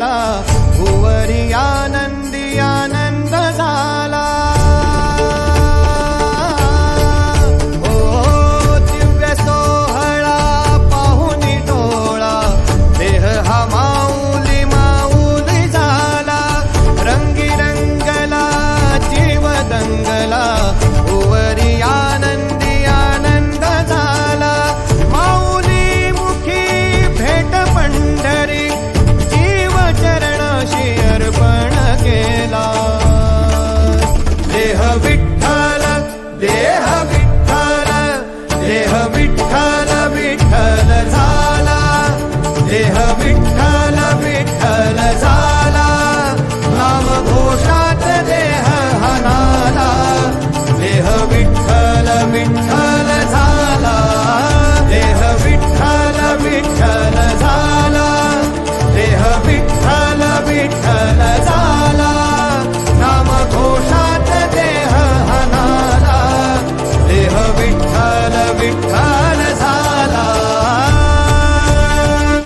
भुवरी आनंद विठ्ठल विठ्ठल झाला.